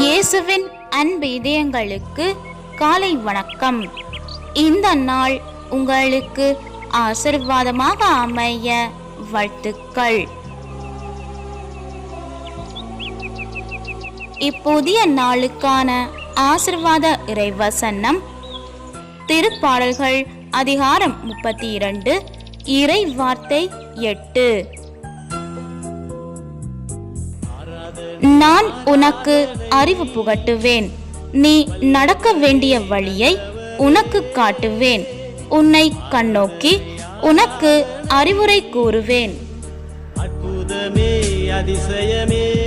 இயேசுவின் அன்பு இதயங்களுக்கு காலை வணக்கம். இந்த நாள் உங்களுக்கு ஆசிர்வாதமாக அமைய வாழ்த்துக்கள். இப்புதிய நாளுக்கான ஆசிர்வாத இறைவசனம். திருப்பாடல்கள் அதிகாரம் முப்பத்தி இரண்டு இறை வார்த்தை எட்டு. நான் உனக்கு அறிவு புகட்டுவேன். நீ நடக்க வேண்டிய வழியை உனக்கு காட்டுவேன். உன்னை கண்ணோக்கி உனக்கு அறிவுரை கூறுவேன். அற்புதமே அதிசயமே.